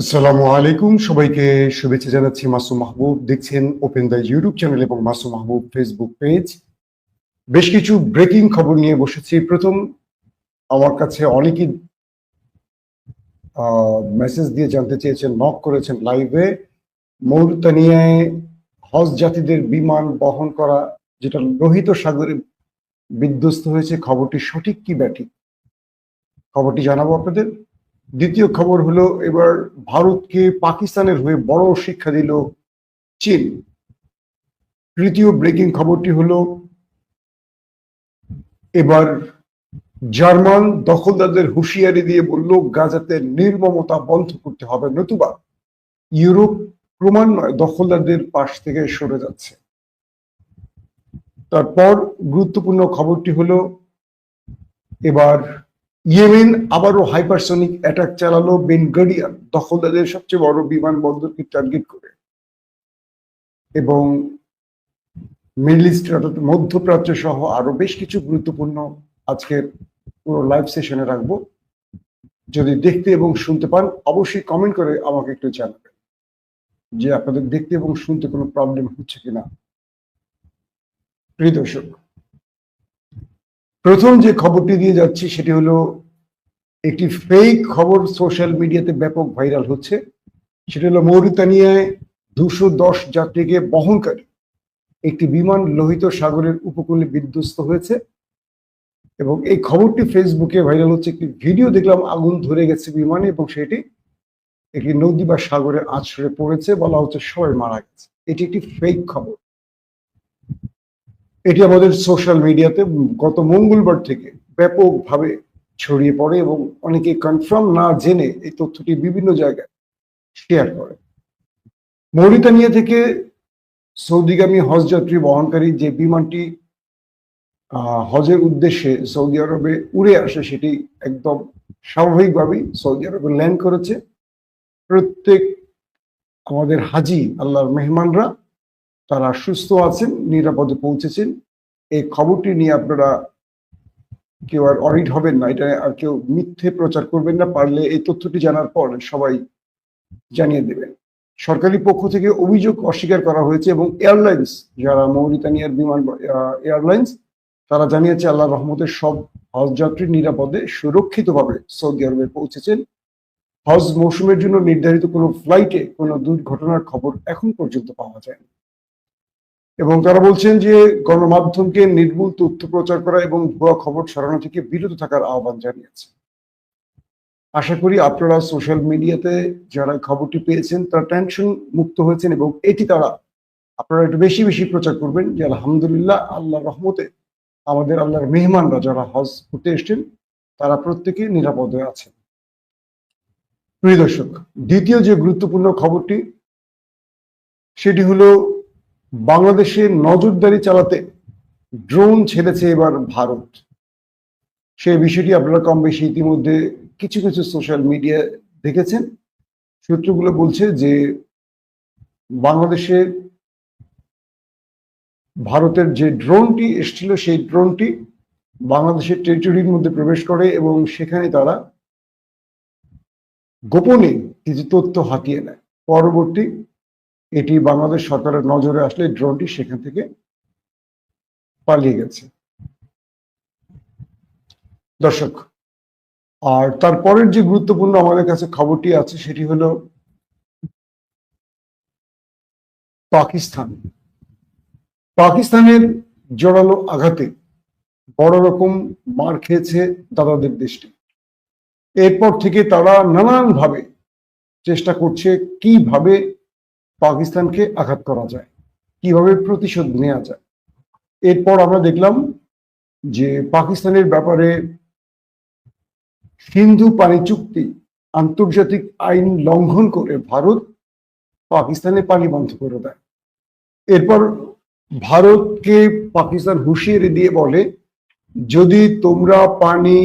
আসসালামু আলাইকুম। সবাইকে শুভেচ্ছা জানাচ্ছি মাসুম মাহবুব। দেখছেন ওপেন দ্য ইউটিউব চ্যানেল এবং মাসুম মাহবুব ফেসবুক পেজ বেশ কিছু ব্রেকিং খবর নিয়ে বসেছি। প্রথম, আমার কাছে অনেকেই মেসেজ দিয়ে জানতে চেয়েছেন নক করেছেন লাইভে মৌরতানিয়ায় হজ জাতিদের বিমান বহন করা, যেটা লোহিত সাগরে বিধ্বস্ত হয়েছে, খবরটি সঠিক কি ব্যাঠিক খবরটি জানাব আপনাদের। দ্বিতীয় খবর হলো, এবার ভারতকে পাকিস্তানের হয়ে বড় শিক্ষা দিল চীন। তৃতীয় ব্রেকিং খবরটি হলো, এবার জার্মান দখলদারদের হুঁশিয়ারি দিয়ে বলল, গাজাতে নির্মমতা বন্ধ করতে হবে, নতুবা ইউরোপ ক্রমান্বয়ে দখলদারদের পাশ থেকে সরে যাচ্ছে। তারপর গুরুত্বপূর্ণ খবরটি হলো, এবার ইয়েমেন আবারও হাইপারসনিক অ্যাটাক চালালো বেন গার্ডিয়ান, দখলদারদের সবচেয়ে বড় বিমানবন্দরকে টার্গেট করে। এবং মিডল ইস্ট, অর্থাৎ মধ্যপ্রাচ্য সহ আরও বেশ কিছু গুরুত্বপূর্ণ আজকের পুরো লাইভ সেশনে রাখব। যদি দেখতে এবং শুনতে পান, অবশ্যই কমেন্ট করে আমাকে একটু জানাবেন যে আপনাদের দেখতে এবং শুনতে কোনো প্রবলেম হচ্ছে কিনা। প্রিয় দর্শক প্রথম যে খবরটি দিয়ে যাচ্ছি সেটি হলো একটি ফেক খবর সোশ্যাল মিডিয়াতে ব্যাপক ভাইরাল হচ্ছে। সেটি হলো মৌরিতানিয়ায় দুশো দশ যাত্রীকে বহনকারী একটি বিমান লোহিত সাগরের উপকূলে বিধ্বস্ত হয়েছে এবং এই খবরটি ফেসবুকে ভাইরাল হচ্ছে। একটি ভিডিও দেখলাম, আগুন ধরে গেছে বিমানে এবং সেটি একটি নদী বা সাগরে আছড়ে পড়েছে, বলা হচ্ছে সবাই মারা গেছে। এটি একটি ফেক খবর। এটি আমাদের সোশ্যাল মিডিয়াতে গত মঙ্গলবার থেকে ব্যাপকভাবে ছড়িয়ে পড়ে এবং অনেকে কনফার্ম না জেনে এই তথ্যটি বিভিন্ন জায়গায় শেয়ার করে। মৌরিতানিয়া থেকে সৌদিগামী হজ যাত্রী বহনকারী যে বিমানটি হজের উদ্দেশ্যে সৌদি আরবে উড়ে আসে সেটি একদম স্বাভাবিকভাবেই সৌদি আরবে ল্যান্ড করেছে। প্রত্যেক আমাদের হাজি, আল্লাহর মেহমানরা তারা সুস্থ আছেন, নিরাপদে পৌঁছেছেন। এই খবরটি নিয়ে আপনারা কেউ আর অডিট হবেন না, এটা আর কেউ মিথ্যে প্রচার করবেন না, পারলে এই তথ্যটি জানার পর সবাই জানিয়ে দেবেন। সরকারি পক্ষ থেকে অভিযোগ অস্বীকার করা হয়েছে এবং এয়ারলাইন্স, যারা মৌরিতানিয়ার বিমান এয়ারলাইন্স, তারা জানিয়েছে আল্লাহ রহমতের সব হজযাত্রী নিরাপদে, সুরক্ষিতভাবে সৌদি আরবে পৌঁছেছেন। হজ মৌসুমের জন্য নির্ধারিত কোনো ফ্লাইটে কোনো দুর্ঘটনার খবর এখন পর্যন্ত পাওয়া যায়নি। এবং তারা বলছেন যে গণমাধ্যমকে নির্ভুল তথ্য প্রচার করা এবং ভুয়া খবর ছড়ানো থেকে বিরত থাকার আহ্বান জানিয়েছে। আশা করি আপনারা সোশ্যাল মিডিয়াতে যারা খবরটি পেয়েছেন, তারা টেনশন মুক্ত হয়েছেন এবং এটি তারা আপনারা একটু বেশি বেশি প্রচার করবেন যে আলহামদুলিল্লাহ আল্লাহ রহমতে আমাদের আল্লাহর মেহমানরা যারা হজ করতে এসছেন, তারা প্রত্যেকে নিরাপদে আছেন। প্রিয় দর্শক, দ্বিতীয় যে গুরুত্বপূর্ণ খবরটি, সেটি হলো বাংলাদেশে নজরদারি চালাতে ড্রোন ছেড়েছে এবার ভারত। সেই বিষয়টি আপনারা কম বেশি ইতিমধ্যে কিছু কিছু সোশ্যাল মিডিয়া দেখেছেন। সূত্রগুলো বলছে যে বাংলাদেশে ভারতের যে ড্রোনটি এসেছিল, সেই ড্রোনটি বাংলাদেশের টেরিটরির মধ্যে প্রবেশ করে এবং সেখানে তারা গোপনে কিছু তথ্য হাতিয়ে নেয়। পরবর্তী এটি বাংলাদেশ সরকারের নজরে আসলে ড্রোনটি সেখান থেকে পালিয়ে গেছে। দর্শক, আর তারপরের যে গুরুত্বপূর্ণ আমাদের কাছে খবরটি আছে সেটি হলো পাকিস্তান। পাকিস্তানের জোরালো আঘাতে বড় রকম মার খেয়েছে দাদাদের দেশটি। এরপর থেকে তারা নানানভাবে চেষ্টা করছে কীভাবে পাকিস্তানকে আঘাত করা যায়, কীভাবে প্রতিশোধ নেওয়া যায়। এরপর আমরা দেখলাম যে পাকিস্তানের ব্যাপারে সিন্ধু পানি চুক্তি আন্তর্জাতিক আইন লঙ্ঘন করে ভারত পাকিস্তানে পানি বন্ধ করে দেয়। এরপর ভারতকে পাকিস্তান হুঁশিয়ারি দিয়ে বলে, যদি তোমরা পানি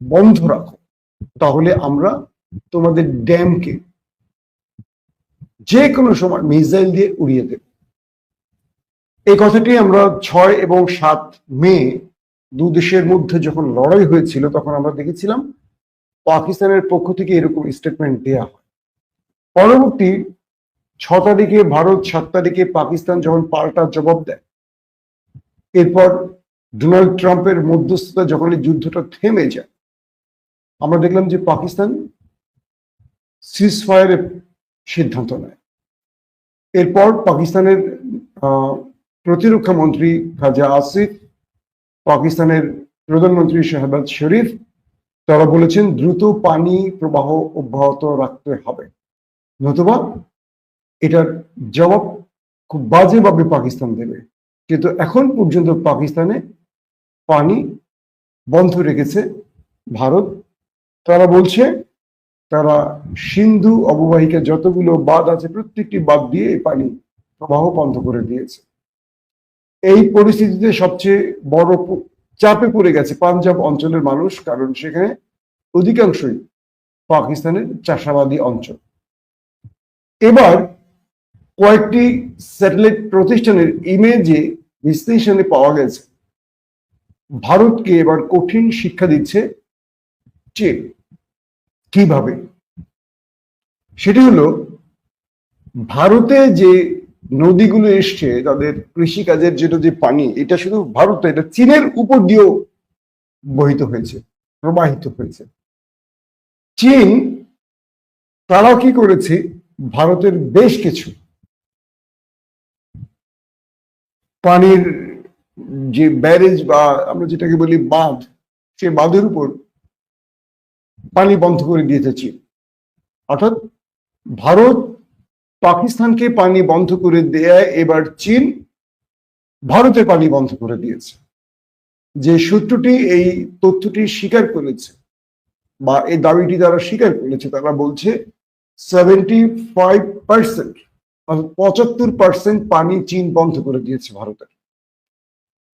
বন্ধ রাখো, তাহলে আমরা তোমাদের ড্যামকে যে কোনো সময় মিসাইল দিয়ে উড়িয়ে দেব। এই কথাটি আমরা ছয় এবং সাত মে দু দেশের মধ্যে যখন লড়াই হয়েছিল, তখন আমরা দেখেছিলাম পাকিস্তানের পক্ষ থেকে এরকম স্টেটমেন্ট দেয়া হয়। পরবর্তী ছ তারিখে ভারত, সাত তারিখে পাকিস্তান যখন পাল্টা জবাব দেয়, এরপর ডোনাল্ড ট্রাম্পের মধ্যস্থতা যখন এই যুদ্ধটা থেমে যায়, আমরা দেখলাম যে পাকিস্তান সিজ ফায়ারের সিদ্ধান্ত নেয়। এরপর পাকিস্তানের প্রতিরক্ষা মন্ত্রী খাজা আসিফ, পাকিস্তানের প্রধানমন্ত্রী শাহবাজ শরীফ, তারা বলেছেন দ্রুত পানি প্রবাহ অব্যাহত রাখতে হবে। নতুবা, এটার জবাব খুব বাজেভাবে পাকিস্তান দেবে। কিন্তু এখন পর্যন্ত পাকিস্তানে পানি বন্ধ রেখেছে ভারত। তারা বলছে তারা সিন্ধু অববাহিকা যতগুলো বাঁধ আছে, প্রত্যেকটি বাঁধ দিয়ে এই পানি প্রবাহ বন্ধ করে দিয়েছে। এই পরিস্থিতিতে সবচেয়ে বড় চাপে পড়ে গেছে পাঞ্জাব অঞ্চলের মানুষ, কারণ সেখানে অধিকাংশই পাকিস্তানের চাষাবাদী অঞ্চল। এবার কয়েকটি স্যাটেলাইট প্রতিষ্ঠানের ইমেজে বিশ্লেষণে পাওয়া গেছে। ভারতকে এবার কঠিন শিক্ষা দিচ্ছে চীন। কীভাবে? সেটি হলো, ভারতে যে নদীগুলো এসছে, তাদের কৃষিকাজের যেটা যে পানি, এটা শুধু ভারত এটা চীনের উপর দিয়েও বহিত হয়েছে, প্রবাহিত হয়েছে। চীন, তারাও কি করেছে? ভারতের বেশ কিছু পানির যে ব্যারেজ বা আমরা যেটাকে বলি বাঁধ, সে বাঁধের উপর পানি বন্ধ করে দিয়েছে চীন। অর্থাৎ ভারত পাকিস্তানকে পানি বন্ধ করে দেয় এবার চীন ভারতের পানি বন্ধ করে দিয়েছে। যে সূত্রটি এই তথ্যটি স্বীকার করেছে বা এই দাবিটি তারা স্বীকার করেছে, তারা বলছে সেভেন্টি ফাইভ পার্সেন্ট পঁচাত্তর পার্সেন্ট পানি চীন বন্ধ করে দিয়েছে ভারতের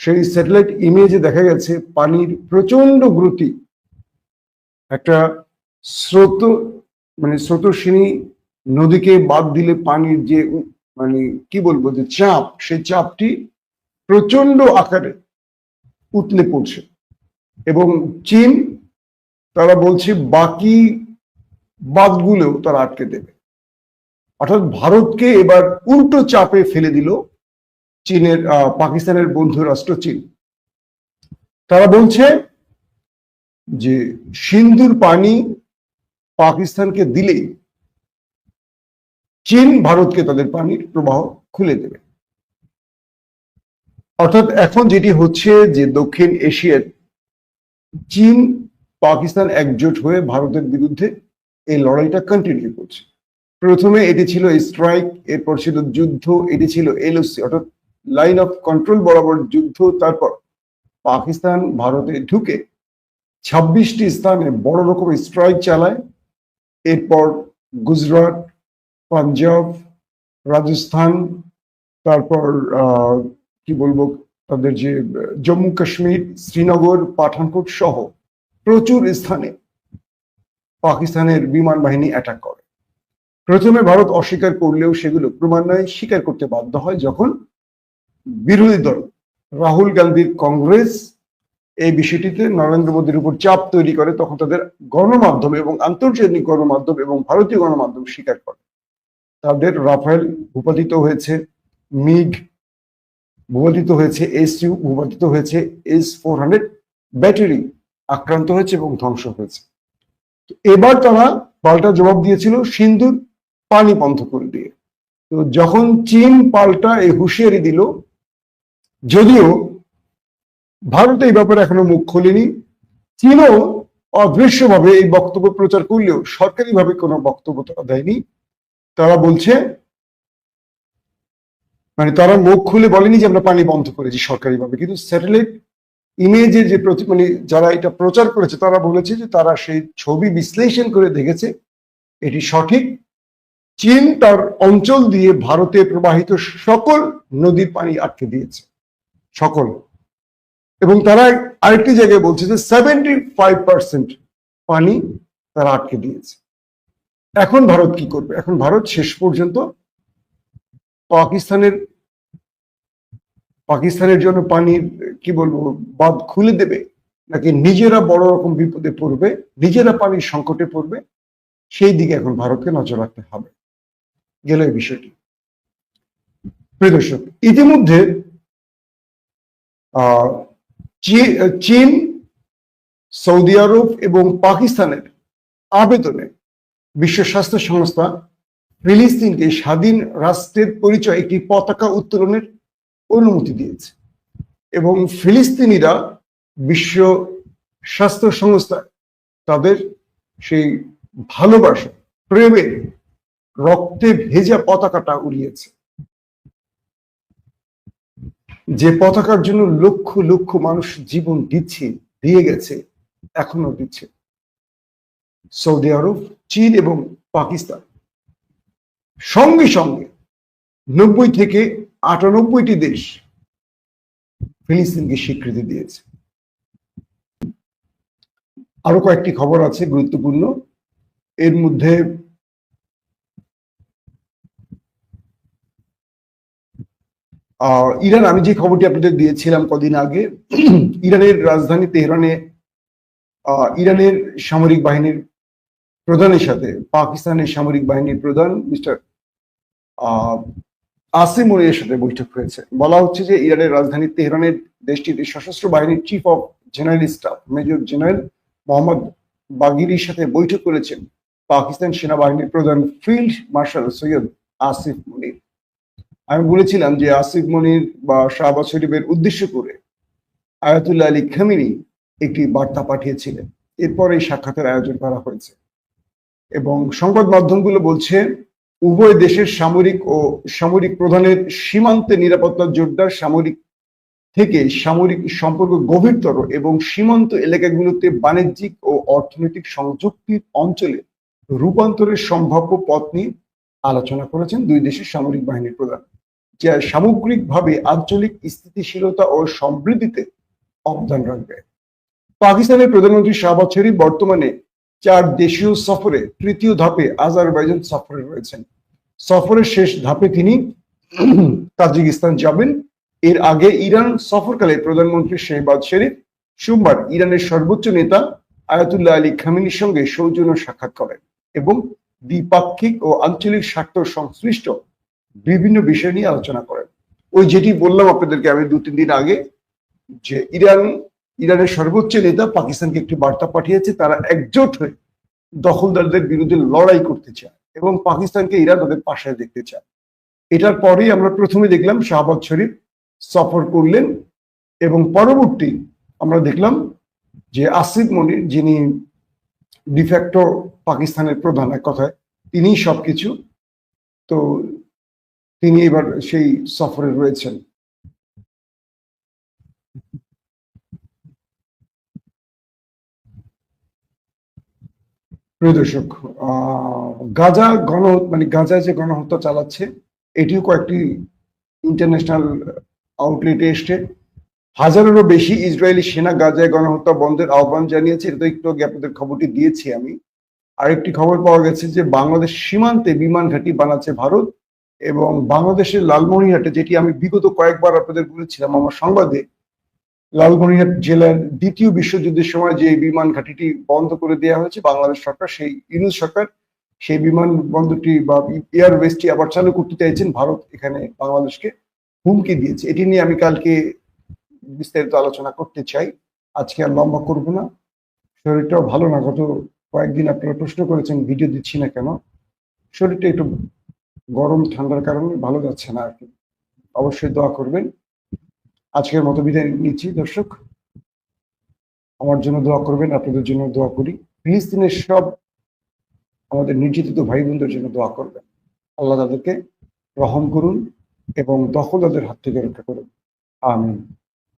সেই স্যাটেলাইট ইমেজে দেখা গেছে পানির প্রচণ্ড গতি একটা স্রোত মানে স্রোতস্বিনী নদীকে বাদ দিলে পানির যে মানে কি বলব, যে চাপ, সেই চাপটি প্রচণ্ড আকারে উতলে পড়ছে। এবং চীন, তারা বলছে বাকি বাঁধগুলোও তারা আটকে দেবে। অর্থাৎ ভারতকে এবার উল্টো চাপে ফেলে দিল চীনের পাকিস্তানের বন্ধু রাষ্ট্র চীন। তারা বলছে যে সিন্ধুর পানি পাকিস্তানকে দিলে চীন ভারতকে তাদের পানির প্রবাহ খুলে দেবে। অর্থাৎ এখন যেটি হচ্ছে যে দক্ষিণ এশিয়ার চীন পাকিস্তান একজোট হয়ে ভারতের বিরুদ্ধে এই লড়াইটা কন্টিনিউ করছে। প্রথমে এটি ছিল স্ট্রাইক এরপর ছিল যুদ্ধ, এটি ছিল এলওসি অর্থাৎ লাইন অফ কন্ট্রোল বরাবর যুদ্ধ, তারপর পাকিস্তান ভারতে ঢুকে ছাব্বিশটি স্থানে বড় রকম স্ট্রাইক চালায়। এরপর গুজরাট, পাঞ্জাব, রাজস্থান, তারপর কি বলব, তাদের যে, জম্মু কাশ্মীর, শ্রীনগর, পাঠানকোট সহ প্রচুর স্থানে পাকিস্তানের বিমান বাহিনী অ্যাটাক করে। প্রথমে ভারত অস্বীকার করলেও সেগুলো ক্রমান্বয়ে স্বীকার করতে বাধ্য হয় যখন বিরোধী দল রাহুল গান্ধীর কংগ্রেস এই বিষয়টিতে নরেন্দ্র মোদীর উপর চাপ তৈরি করে, তখন তাদের গণমাধ্যম এবং আন্তর্জাতিক গণমাধ্যম এবং ভারতীয় গণমাধ্যম স্বীকার করে। তাদের রাফেল ভূপাতিত হয়েছে, মিগ ভূপাতিত হয়েছে এস ইউ ভূপাতিত হয়েছে, এস ফোর হান্ড্রেড ব্যাটারি আক্রান্ত হয়েছে এবং ধ্বংস হয়েছে। এবার তারা পাল্টা জবাব দিয়েছিল সিন্ধুর পানি বন্ধ করে দিয়ে। তো যখন চীন পাল্টা এই হুঁশিয়ারি দিল, যদিও ভারত এই ব্যাপারে এখনও মুখ খোলেনি। চীনও অদৃশ্যভাবে এই বক্তব্য প্রচার করলেও সরকারিভাবে কোনো বক্তব্য তারা দেয়নি। তারা বলছে মানে তারা মুখ খুলে বলেনি যে আমরা পানি বন্ধ করেছি সরকারিভাবে, কিন্তু স্যাটেলাইট ইমেজের যে প্রতি মানে যারা এটা প্রচার করেছে, তারা বলেছে যে তারা সেই ছবি বিশ্লেষণ করে দেখেছে, এটি সঠিক। চীন তার অঞ্চল দিয়ে ভারতে প্রবাহিত সকল নদীর পানি আটকে দিয়েছে। সকল। এবং তারা আরেকটি জায়গায় বলছে যে সেভেন্টি ফাইভ পার্সেন্ট পানি তারা আটকে দিয়েছে। এখন ভারত কি করবে? এখন ভারত শেষ পর্যন্ত পাকিস্তানের পাকিস্তানের জন্য পানির কি বলব বাঁধ খুলে দেবে নাকি নিজেরা বড় রকম বিপদে পড়বে নিজেরা পানির সংকটে পড়বে সেই দিকে এখন ভারতকে নজর রাখতে হবে। গেল এই বিষয়টি। প্রিয় দর্শক ইতিমধ্যে আহ, চীন, সৌদি আরব এবং পাকিস্তানের আবেদনে বিশ্ব স্বাস্থ্য সংস্থা ফিলিস্তিনকে স্বাধীন রাষ্ট্রের পরিচয় একটি পতাকা উত্তোলনের অনুমতি দিয়েছে এবং ফিলিস্তিনিরা বিশ্ব স্বাস্থ্য সংস্থা তাদের সেই ভালোবাসা প্রেমের রক্তে ভেজা পতাকাটা উড়িয়েছে। যে পতাকার জন্য লক্ষ লক্ষ মানুষ জীবন দিচ্ছে, দিয়ে গেছে, এখনও দিচ্ছে। সৌদি আরব, চীন এবং পাকিস্তান। সঙ্গে সঙ্গে নব্বই থেকে আটানব্বইটি দেশ ফিলিস্তিনকে স্বীকৃতি দিয়েছে। আরও কয়েকটি খবর আছে গুরুত্বপূর্ণ। এর মধ্যে আহ, ইরান, আমি যে খবরটি আপনাদের দিয়েছিলাম কদিন আগে, ইরানের রাজধানী তেহরানে ইরানের সামরিক বাহিনীর প্রধানের সাথে, পাকিস্তানের সামরিক বাহিনীর প্রধান মিস্টার আসিম মনিরের সাথে বৈঠক হয়েছে। বলা হচ্ছে যে ইরানের রাজধানী তেহরানের দেশটির সশস্ত্র বাহিনীর chief of general staff major general Mohammad বাগিরির সাথে বৈঠক করেছেন পাকিস্তান সেনাবাহিনীর প্রধান ফিল্ড মার্শাল সৈয়দ আসিফ মনির। আমি বলেছিলাম যে আসিফ মনির বা শাহবাজ শরীফের উদ্দেশ্য করে আয়াতুল্লাহ আলী খামিনি একটি বার্তা পাঠিয়েছিলেন। এরপর এই সাক্ষাতের আয়োজন করা হয়েছে। এবং সংবাদ মাধ্যমগুলো বলছে, উভয় দেশের সামরিক ও সামরিক প্রধানের সীমান্তে নিরাপত্তা জোরদার সামরিক থেকে সামরিক সম্পর্ক গভীরতর এবং সীমান্ত এলাকাগুলোতে বাণিজ্যিক ও অর্থনৈতিক সংযুক্তির অঞ্চলে রূপান্তরের সম্ভাব্য পথ নিয়ে আলোচনা করেছেন দুই দেশের সামরিক বাহিনীর প্রধান। যা সামগ্রিকভাবে আঞ্চলিক স্থিতিশীলতা ও সমৃদ্ধিতে অবদান রাখবে। পাকিস্তানের প্রধানমন্ত্রী শাহবাজ শরীফ বর্তমানে চার দেশীয় সফরে তৃতীয় ধাপে আজারবাইজান সফরে রয়েছেন। সফরের শেষ ধাপে তিনি তাজিকিস্তান যাবেন। এর আগে ইরান সফরকালে প্রধানমন্ত্রী শেহবাজ শরীফ সোমবার ইরানের সর্বোচ্চ নেতা আয়াতুল্লাহ আলী খামিনির সঙ্গে সৌজন্য সাক্ষাৎ করেন এবং দ্বিপাক্ষিক ও আঞ্চলিক স্বার্থ সংশ্লিষ্ট বিভিন্ন বিষয় নিয়ে আলোচনা করেন। ওই যেটি বললাম আপনাদেরকে আমি দু, তিন দিন আগে যে ইরান, ইরানের সর্বোচ্চ নেতা পাকিস্তানকে একটি বার্তা পাঠিয়েছে, তারা একজোট হয়ে দখলদারদের বিরুদ্ধে লড়াই করতে চায় এবং পাকিস্তানকে ইরান তাদের পাশে দেখতে চায়। এটার পরেই আমরা প্রথমে দেখলাম শাহবাজ শরীফ সফর করলেন এবং পরবর্তী আমরা দেখলাম যে আসিফ মনির যিনি ডিফ্যাক্টো পাকিস্তানের প্রধান এক কথায়, তিনিই সবকিছু। তো তিনি এবার সেই সফরে রয়েছেন। প্রিয় দর্শক গাজা গণ মানে গাজায় যে গণহত্যা চালাচ্ছে, এটিও কয়েকটি ইন্টারন্যাশনাল আউটলেটে এসছে। হাজারেরও বেশি ইসরায়েলি সেনা গাজায় গণহত্যা বন্ধের আহ্বান জানিয়েছে, এটা একটু আগে আপনাদের খবরটি দিয়েছি আমি। আরেকটি খবর পাওয়া গেছে যে, বাংলাদেশ সীমান্তে বিমান ঘাঁটি বানাচ্ছে ভারত। এবং বাংলাদেশের লালমনিরহাটে, যেটি আমি বিগত কয়েকবার আপনাদের বলেছিলাম আমার সংবাদে, লালমনিরহাট জেলার দ্বিতীয় বিশ্বযুদ্ধের সময় যে বিমান ঘাঁটিটি বন্ধ করে দেওয়া হয়েছে, বাংলাদেশ সরকার, সেই ইউনুস সরকার সেই বিমান বন্দরটি বা এয়ারওয়েজটি আবার চালু করতে চাইছেন। ভারত এখানে বাংলাদেশকে হুমকি দিয়েছে। এটি নিয়ে আমি কালকে বিস্তারিত আলোচনা করতে চাই। আজকে আর লম্বা করব না। শরীরটাও ভালো না। গত কয়েকদিন আপনারা প্রশ্ন করেছেন, ভিডিও দিচ্ছি না কেন? শরীরটা একটু গরম ঠান্ডার কারণে ভালো যাচ্ছে না আর কি। অবশ্যই দোয়া করবেন। আজকের মতো বিদায় নিচ্ছি, দর্শক। আমার জন্য দোয়া করবেন, আপনাদের জন্য দোয়া করি। ফিলিস্তিনের সব আমাদের নির্যাতিত ভাই বোনদের জন্য দোয়া করবেন। আল্লাহ তাদেরকে রহম করুন এবং দখল তাদের হাত থেকে রক্ষা করুন। আমিন।